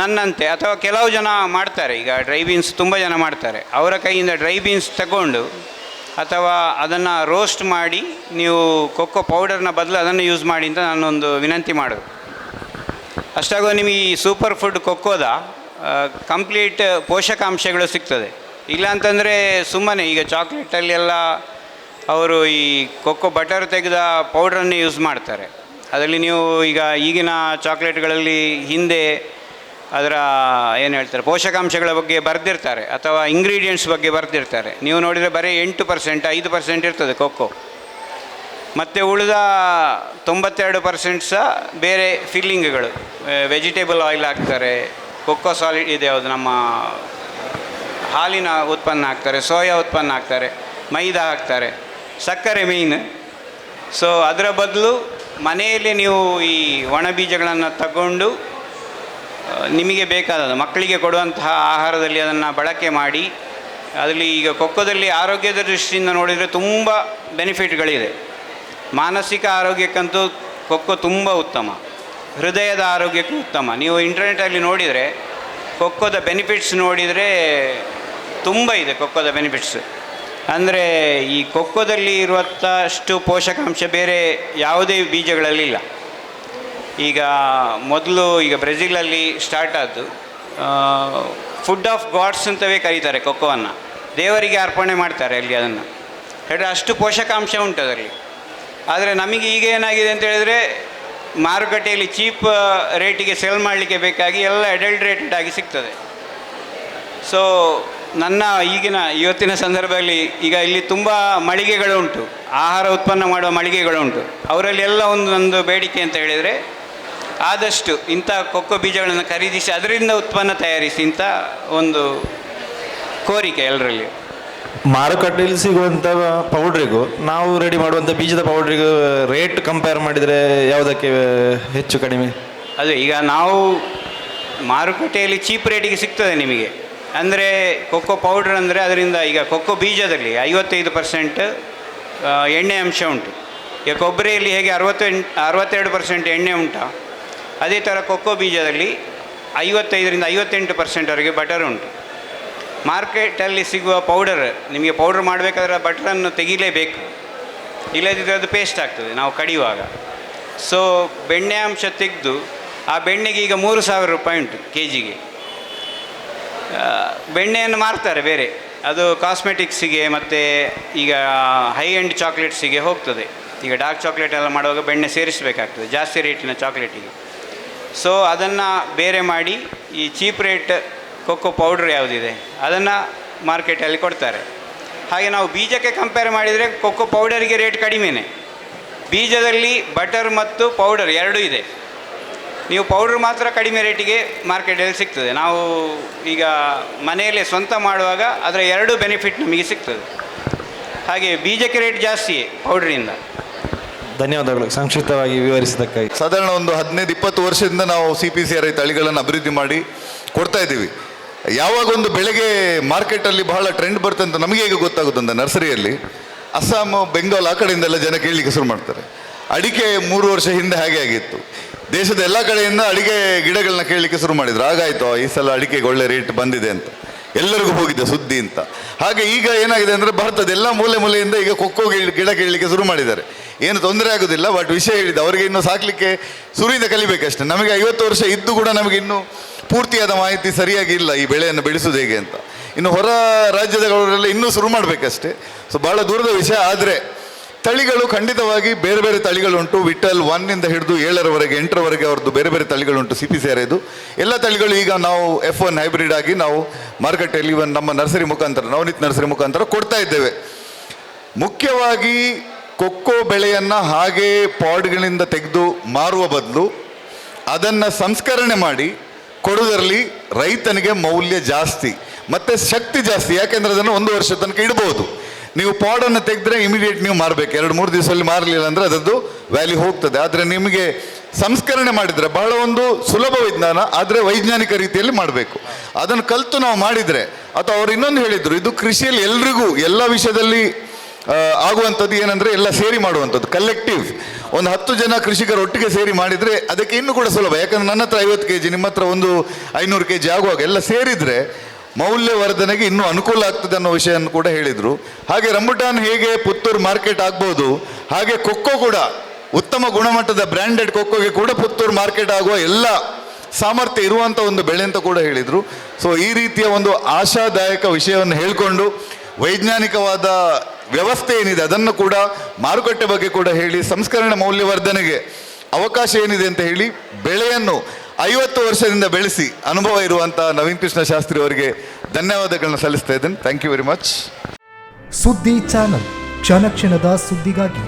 ನನ್ನಂತೆ ಅಥವಾ ಕೆಲವು ಜನ ಮಾಡ್ತಾರೆ, ಈಗ ಡ್ರೈ ಬೀನ್ಸ್ ತುಂಬ ಜನ ಮಾಡ್ತಾರೆ. ಅವರ ಕೈಯಿಂದ ಡ್ರೈ ಬೀನ್ಸ್ ತಗೊಂಡು ಅಥವಾ ಅದನ್ನು ರೋಸ್ಟ್ ಮಾಡಿ ನೀವು ಕೊಕ್ಕೋ ಪೌಡರ್ನ ಬದಲು ಅದನ್ನು ಯೂಸ್ ಮಾಡಿ ಅಂತ ನಾನೊಂದು ವಿನಂತಿ ಮಾಡೋದು. ಅಷ್ಟಾಗೋ ನಿಮಗೆ ಈ ಸೂಪರ್ ಫುಡ್ ಕೊಕ್ಕೋದ ಕಂಪ್ಲೀಟ್ ಪೋಷಕಾಂಶಗಳು ಸಿಗ್ತದೆ. ಇಲ್ಲ ಅಂತಂದರೆ ಸುಮ್ಮನೆ ಈಗ ಚಾಕ್ಲೇಟಲ್ಲಿ ಎಲ್ಲ ಅವರು ಈ ಕೊಕ್ಕೋ ಬಟರ್ ತೆಗೆದ ಪೌಡ್ರನ್ನೇ ಯೂಸ್ ಮಾಡ್ತಾರೆ. ಅದರಲ್ಲಿ ನೀವು ಈಗ ಈಗಿನ ಚಾಕ್ಲೇಟ್ಗಳಲ್ಲಿ ಹಿಂದೆ ಅದರ ಏನು ಹೇಳ್ತಾರೆ, ಪೋಷಕಾಂಶಗಳ ಬಗ್ಗೆ ಬರೆದಿರ್ತಾರೆ ಅಥವಾ ಇಂಗ್ರೀಡಿಯೆಂಟ್ಸ್ ಬಗ್ಗೆ ಬರೆದಿರ್ತಾರೆ. ನೀವು ನೋಡಿದರೆ ಬರೀ ಎಂಟು ಪರ್ಸೆಂಟ್ ಐದು ಪರ್ಸೆಂಟ್ ಇರ್ತದೆ ಕೊಕ್ಕೋ. ಮತ್ತು ಉಳಿದ ತೊಂಬತ್ತೆರಡು ಪರ್ಸೆಂಟ್ ಸಹ ಬೇರೆ ಫಿಲ್ಲಿಂಗ್ಗಳು. ವೆಜಿಟೇಬಲ್ ಆಯಿಲ್ ಹಾಕ್ತಾರೆ ಕೊಕ್ಕೋ ಸಾಲಿಡ್ ಇದೆ ಯಾವುದು ನಮ್ಮ ಹಾಲಿನ ಉತ್ಪನ್ನ ಹಾಕ್ತಾರೆ, ಸೋಯಾ ಉತ್ಪನ್ನ ಹಾಕ್ತಾರೆ, ಮೈದಾ ಹಾಕ್ತಾರೆ, ಸಕ್ಕರೆ ಮೀನು ಸೊ ಅದರ ಬದಲು ಮನೆಯಲ್ಲಿ ನೀವು ಈ ಒಣ ಬೀಜಗಳನ್ನು ತಗೊಂಡು ನಿಮಗೆ ಬೇಕಾದ ಮಕ್ಕಳಿಗೆ ಕೊಡುವಂತಹ ಆಹಾರದಲ್ಲಿ ಅದನ್ನು ಬಳಕೆ ಮಾಡಿ, ಅದರಲ್ಲಿ ಈಗ ಕೊಕ್ಕೋದಲ್ಲಿ ಆರೋಗ್ಯದ ದೃಷ್ಟಿಯಿಂದ ನೋಡಿದರೆ ತುಂಬ ಬೆನಿಫಿಟ್ಗಳಿದೆ ಮಾನಸಿಕ ಆರೋಗ್ಯಕ್ಕಂತೂ ಖೋಖೋ ತುಂಬ ಉತ್ತಮ. ಹೃದಯದ ಆರೋಗ್ಯಕ್ಕೂ ಉತ್ತಮ. ನೀವು ಇಂಟರ್ನೆಟಲ್ಲಿ ನೋಡಿದರೆ ಖೋಖೋದ ಬೆನಿಫಿಟ್ಸ್ ನೋಡಿದರೆ ತುಂಬ ಇದೆ ಖೋಖೋದ ಬೆನಿಫಿಟ್ಸ್. ಅಂದರೆ ಈ ಖೋಖೋದಲ್ಲಿ ಇರುವಂಥಷ್ಟು ಪೋಷಕಾಂಶ ಬೇರೆ ಯಾವುದೇ ಬೀಜಗಳಲ್ಲಿ ಇಲ್ಲ. ಈಗ ಮೊದಲು ಈಗ ಬ್ರೆಜಿಲಲ್ಲಿ ಸ್ಟಾರ್ಟ್ ಆದ್ದು ಫುಡ್ ಆಫ್ ಗಾಡ್ಸ್ ಅಂತವೇ ಕರೀತಾರೆ ಖೋಖೋವನ್ನು ದೇವರಿಗೆ ಅರ್ಪಣೆ ಮಾಡ್ತಾರೆ ಅಲ್ಲಿ ಅದನ್ನು. ಹೇಳಿದ್ರೆ ಅಷ್ಟು ಪೋಷಕಾಂಶ ಉಂಟು ಅದರಲ್ಲಿ. ಆದರೆ ನಮಗೆ ಈಗ ಏನಾಗಿದೆ ಅಂತ ಹೇಳಿದರೆ ಮಾರುಕಟ್ಟೆಯಲ್ಲಿ ಚೀಪ್ ರೇಟಿಗೆ ಸೆಲ್ ಮಾಡಲಿಕ್ಕೆ ಬೇಕಾಗಿ ಎಲ್ಲ ಅಡಲ್ಟ್ರೇಟೆಡ್ ಆಗಿ ಸಿಗ್ತದೆ. ಸೊ ನನ್ನ ಈಗಿನ, ಇವತ್ತಿನ ಸಂದರ್ಭದಲ್ಲಿ ಈಗ ಇಲ್ಲಿ ತುಂಬ ಮಳಿಗೆಗಳುಂಟು ಆಹಾರ ಉತ್ಪನ್ನ ಮಾಡುವ ಮಳಿಗೆಗಳುಂಟು ಅವರಲ್ಲಿ ಎಲ್ಲ ಒಂದು ಒಂದು ಬೇಡಿಕೆ ಅಂತ ಹೇಳಿದರೆ ಆದಷ್ಟು ಇಂಥ ಕೊಕ್ಕೋ ಬೀಜಗಳನ್ನು ಖರೀದಿಸಿ ಅದರಿಂದ ಉತ್ಪನ್ನ ತಯಾರಿಸಿ ಇಂಥ ಒಂದು ಕೋರಿಕೆ ಎಲ್ಲರಲ್ಲಿ. ಮಾರುಕಟ್ಟೆಯಲ್ಲಿ ಸಿಗುವಂಥ ಪೌಡ್ರಿಗೂ ನಾವು ರೆಡಿ ಮಾಡುವಂಥ ಬೀಜದ ಪೌಡ್ರಿಗೂ ರೇಟ್ ಕಂಪೇರ್ ಮಾಡಿದರೆ ಯಾವುದಕ್ಕೆ ಹೆಚ್ಚು ಕಡಿಮೆ? ಅದು, ಈಗ ನಾವು ಮಾರುಕಟ್ಟೆಯಲ್ಲಿ ಚೀಪ್ ರೇಟಿಗೆ ಸಿಗ್ತದೆ ನಿಮಗೆ. ಅಂದರೆ ಕೊಕ್ಕೋ ಪೌಡ್ರ್ ಅಂದರೆ ಅದರಿಂದ ಈಗ ಕೊಕ್ಕೋ ಬೀಜದಲ್ಲಿ ಐವತ್ತೈದು ಪರ್ಸೆಂಟ್ ಎಣ್ಣೆ ಅಂಶ ಉಂಟು. ಈಗ ಕೊಬ್ಬರಿಯಲ್ಲಿ ಹೇಗೆ ಅರವತ್ತೆಂಟು, ಅರವತ್ತೆರಡು ಪರ್ಸೆಂಟ್ ಎಣ್ಣೆ ಉಂಟು, ಅದೇ ಥರ ಕೊಕ್ಕೋ ಬೀಜದಲ್ಲಿ ಐವತ್ತೈದರಿಂದ ಐವತ್ತೆಂಟು ಪರ್ಸೆಂಟ್ವರೆಗೆ ಬಟರ್ ಉಂಟು. ಮಾರ್ಕೆಟಲ್ಲಿ ಸಿಗುವ ಪೌಡರ್ ನಿಮಗೆ ಪೌಡರ್ ಮಾಡಬೇಕಾದ್ರೆ ಬಟ್ರನ್ನು ತೆಗಿಲೇಬೇಕು. ಇಲ್ಲದಿದ್ದರೆ ಅದು ಪೇಸ್ಟ್ ಆಗ್ತದೆ, ನಾವು ಕಡಿಯುವಾಗ. ಸೊ ಬೆಣ್ಣೆ ಅಂಶ ತೆಗೆದು, ಆ ಬೆಣ್ಣೆಗೆ ಈಗ ಮೂರು ಸಾವಿರ ರೂಪಾಯಿ ಉಂಟು ಕೆ ಜಿಗೆ ಬೆಣ್ಣೆಯನ್ನು ಮಾರ್ತಾರೆ ಬೇರೆ. ಅದು ಕಾಸ್ಮೆಟಿಕ್ಸಿಗೆ ಮತ್ತು ಈಗ ಹೈ ಎಂಡ್ ಚಾಕ್ಲೇಟ್ಸಿಗೆ ಹೋಗ್ತದೆ. ಈಗ ಡಾರ್ಕ್ ಚಾಕ್ಲೇಟ್ ಎಲ್ಲ ಮಾಡುವಾಗ ಬೆಣ್ಣೆ ಸೇರಿಸಬೇಕಾಗ್ತದೆ, ಜಾಸ್ತಿ ರೇಟಿನ ಚಾಕ್ಲೇಟಿಗೆ ಸೊ ಅದನ್ನು ಬೇರೆ ಮಾಡಿ, ಈ ಚೀಪ್ ರೇಟ್ ಕೊಕ್ಕೋ ಪೌಡ್ರ್ ಯಾವುದಿದೆ? ಅದನ್ನು ಮಾರ್ಕೆಟಲ್ಲಿ ಕೊಡ್ತಾರೆ. ಹಾಗೆ ನಾವು ಬೀಜಕ್ಕೆ ಕಂಪೇರ್ ಮಾಡಿದರೆ ಕೊಕ್ಕೋ ಪೌಡರಿಗೆ ರೇಟ್ ಕಡಿಮೆನೇ. ಬೀಜದಲ್ಲಿ ಬಟರ್ ಮತ್ತು ಪೌಡರ್ ಎರಡೂ ಇದೆ. ನೀವು ಪೌಡ್ರ್ ಮಾತ್ರ ಕಡಿಮೆ ರೇಟಿಗೆ ಮಾರ್ಕೆಟಲ್ಲಿ ಸಿಗ್ತದೆ. ನಾವು ಈಗ ಮನೆಯಲ್ಲೇ ಸ್ವಂತ ಮಾಡುವಾಗ ಅದರ ಎರಡು ಬೆನಿಫಿಟ್ ನಮಗೆ ಸಿಗ್ತದೆ. ಹಾಗೆ ಬೀಜಕ್ಕೆ ರೇಟ್ ಜಾಸ್ತಿಯೇ ಪೌಡ್ರಿಂದ ಧನ್ಯವಾದಗಳು. ಸಂಕ್ಷಿಪ್ತವಾಗಿ ವಿವರಿಸಿದ್ದಕ್ಕಾಗಿ. ಸಾಧಾರಣ ಒಂದು ಹದಿನೈದು ಇಪ್ಪತ್ತು ವರ್ಷದಿಂದ ನಾವು C P C R I ತಳಿಗಳನ್ನು ಅಭಿವೃದ್ಧಿ ಮಾಡಿ ಕೊಡ್ತಾ ಇದ್ದೀವಿ. ಯಾವಾಗ ಒಂದು ಬೆಳೆಗೆ ಮಾರ್ಕೆಟಲ್ಲಿ ಬಹಳ ಟ್ರೆಂಡ್ ಬರುತ್ತೆ ಅಂತ ನಮಗೆ ಹೇಗೆ ಗೊತ್ತಾಗುತ್ತೆ ನರ್ಸರಿಯಲ್ಲಿ? ಅಸ್ಸಾಂ ಬೆಂಗಾಲ್ ಆ ಕಡೆಯಿಂದೆಲ್ಲ ಜನ ಕೇಳಲಿಕ್ಕೆ ಶುರು ಮಾಡ್ತಾರೆ. ಅಡಿಕೆ ಮೂರು ವರ್ಷ ಹಿಂದೆ ಹಾಗೆ ಆಗಿತ್ತು. ದೇಶದ ಎಲ್ಲ ಕಡೆಯಿಂದ ಅಡಿಕೆ ಗಿಡಗಳನ್ನ ಕೇಳಲಿಕ್ಕೆ ಶುರು ಮಾಡಿದ್ರು. ಆಗಾಯ್ತು, ಈ ಸಲ ಅಡಿಕೆಗೆ ಒಳ್ಳೆ ರೇಟ್ ಬಂದಿದೆ ಅಂತ. ಎಲ್ಲರಿಗೂ ಹೋಗಿದೆ ಸುದ್ದಿ ಅಂತ. ಹಾಗೆ ಈಗ ಏನಾಗಿದೆ ಅಂದರೆ ಭಾರತದ ಎಲ್ಲ ಮೂಲೆ ಮೂಲೆಯಿಂದ ಈಗ ಕೊಕ್ಕೋ ಗಿಡ ಗಿಡ ಕೇಳಲಿಕ್ಕೆ ಶುರು ಮಾಡಿದ್ದಾರೆ. ಏನು ತೊಂದರೆ ಆಗೋದಿಲ್ಲ ಬಟ್ ವಿಷಯ ಹೇಳಿದೆ ಅವರಿಗೆ ಇನ್ನು ಸಾಕಲಿಕ್ಕೆ ಸುರಿಯಿಂದ ಕಲಿಬೇಕಷ್ಟೆ. ನಮಗೆ ಐವತ್ತು ವರ್ಷ ಇದ್ದು ಕೂಡ ನಮಗೆ ಇನ್ನೂ ಪೂರ್ತಿಯಾದ ಮಾಹಿತಿ ಸರಿಯಾಗಿ ಇಲ್ಲ ಈ ಬೆಳೆಯನ್ನು ಬೆಳೆಸೋದು ಹೇಗೆ ಅಂತ. ಇನ್ನು ಹೊರ ರಾಜ್ಯದವರೆಲ್ಲ ಇನ್ನೂ ಶುರು ಮಾಡಬೇಕಷ್ಟೇ. ಸೊ ಭಾಳ ದೂರದ ವಿಷಯ, ಆದರೆ ತಳಿಗಳು ಖಂಡಿತವಾಗಿ ಬೇರೆ ಬೇರೆ ತಳಿಗಳುಂಟು. ವಿಟಲ್ ಒನ್ನಿಂದ ಹಿಡಿದು ಏಳರವರೆಗೆ, ಎಂಟರವರೆಗೆ ಅವ್ರದ್ದು ಬೇರೆ ಬೇರೆ ತಳಿಗಳುಂಟು ಸಿ ಪಿ ಎಲ್ಲ ತಳಿಗಳು ಈಗ ನಾವು ಎಫ್ ಒನ್ ಹೈಬ್ರಿಡ್ ಆಗಿ ನಾವು ಮಾರುಕಟ್ಟೆಯಲ್ಲಿ ಇವನ್ ನಮ್ಮ ನರ್ಸರಿ ಮುಖಾಂತರ, ನವನೀತ್ ನರ್ಸರಿ ಮುಖಾಂತರ ಕೊಡ್ತಾ ಇದ್ದೇವೆ. ಮುಖ್ಯವಾಗಿ ಕೊಕ್ಕೋ ಬೆಳೆಯನ್ನು ಹಾಗೆ ಪಾಡ್ಗಳಿಂದ ತೆಗೆದು ಮಾರುವ ಬದಲು ಅದನ್ನು ಸಂಸ್ಕರಣೆ ಮಾಡಿ ಕೊಡುವುದರಲ್ಲಿ ರೈತನಿಗೆ ಮೌಲ್ಯ ಜಾಸ್ತಿ, ಮತ್ತು ಶಕ್ತಿ ಜಾಸ್ತಿ. ಯಾಕೆಂದರೆ ಅದನ್ನು ಒಂದು ವರ್ಷ ತನಕ ಇಡ್ಬೋದು ನೀವು ಪಾಡನ್ನು ತೆಗೆದ್ರೆ ಇಮಿಡಿಯೇಟ್ ನೀವು ಮಾರಬೇಕು. ಎರಡು, ಮೂರು ದಿವಸದಲ್ಲಿ ಮಾರಲಿಲ್ಲ ಅಂದರೆ ಅದರದ್ದು ವ್ಯಾಲ್ಯೂ ಹೋಗ್ತದೆ. ಆದರೆ ನಿಮಗೆ ಸಂಸ್ಕರಣೆ ಮಾಡಿದರೆ ಬಹಳ ಒಂದು ಸುಲಭ ವಿಜ್ಞಾನ, ಆದರೆ ವೈಜ್ಞಾನಿಕ ರೀತಿಯಲ್ಲಿ ಮಾಡಬೇಕು. ಅದನ್ನು ಕಲಿತು ನಾವು ಮಾಡಿದರೆ, ಅಥವಾ ಅವ್ರು ಇನ್ನೊಂದು ಹೇಳಿದರು, ಇದು ಕೃಷಿಯಲ್ಲಿ ಎಲ್ರಿಗೂ, ಎಲ್ಲ ವಿಷಯದಲ್ಲಿ ಆಗುವಂಥದ್ದು ಏನಂದ್ರೆ ಎಲ್ಲ ಸೇರಿ ಮಾಡುವಂಥದ್ದು ಕಲೆಕ್ಟಿವ್ ಒಂದು ಹತ್ತು ಜನ ಕೃಷಿಕರು ಒಟ್ಟಿಗೆ ಸೇರಿ ಮಾಡಿದರೆ ಅದಕ್ಕೆ ಇನ್ನೂ ಕೂಡ ಸುಲಭ. ಯಾಕಂದ್ರೆ ನನ್ನ ಹತ್ರ ಐವತ್ತು ಕೆ ಜಿ ನಿಮ್ಮ ಹತ್ರ ಒಂದು ಐನೂರು ಕೆ ಜಿ ಆಗುವಾಗ ಎಲ್ಲ ಸೇರಿದರೆ ಮೌಲ್ಯವರ್ಧನೆಗೆ ಇನ್ನೂ ಅನುಕೂಲ ಆಗ್ತದೆ ಅನ್ನೋ ವಿಷಯವನ್ನು ಕೂಡ ಹೇಳಿದರು. ಹಾಗೆ ರಂಬುಟಾನ್ ಹೇಗೆ ಪುತ್ತೂರು ಮಾರ್ಕೆಟ್ ಆಗ್ಬೋದು, ಹಾಗೆ ಕೊಕ್ಕೋ ಕೂಡ, ಉತ್ತಮ ಗುಣಮಟ್ಟದ ಬ್ರ್ಯಾಂಡೆಡ್ ಕೊಕ್ಕೋಗೆ ಕೂಡ ಪುತ್ತೂರು ಮಾರ್ಕೆಟ್ ಆಗುವ ಎಲ್ಲ ಸಾಮರ್ಥ್ಯ ಇರುವಂಥ ಒಂದು ಬೆಳೆ ಅಂತ ಕೂಡ ಹೇಳಿದರು. ಸೊ ಈ ರೀತಿಯ ಒಂದು ಆಶಾದಾಯಕ ವಿಷಯವನ್ನು ಹೇಳಿಕೊಂಡು, ವೈಜ್ಞಾನಿಕವಾದ ವ್ಯವಸ್ಥೆ ಏನಿದೆ ಅದನ್ನು ಕೂಡ ಮಾರುಕಟ್ಟೆ ಬಗ್ಗೆ ಕೂಡ ಹೇಳಿ, ಸಂಸ್ಕರಣೆ ಮೌಲ್ಯವರ್ಧನೆಗೆ ಅವಕಾಶ ಏನಿದೆ ಅಂತ ಹೇಳಿ ಬೆಳೆಯನ್ನು ಐವತ್ತು ವರ್ಷದಿಂದ ಬೆಳೆಸಿ ಅನುಭವ ಇರುವಂಥ ನವೀನ್ ಕೃಷ್ಣ ಶಾಸ್ತ್ರಿ ಅವರಿಗೆ ಧನ್ಯವಾದಗಳನ್ನು ಸಲ್ಲಿಸ್ತಾ ಇದ್ದೇನೆ. ಥ್ಯಾಂಕ್ ಯು ವೆರಿ ಮಚ್ ಸುದ್ದಿ ಚಾನಲ್ ಕ್ಷಣ ಕ್ಷಣದ ಸುದ್ದಿಗಾಗಿ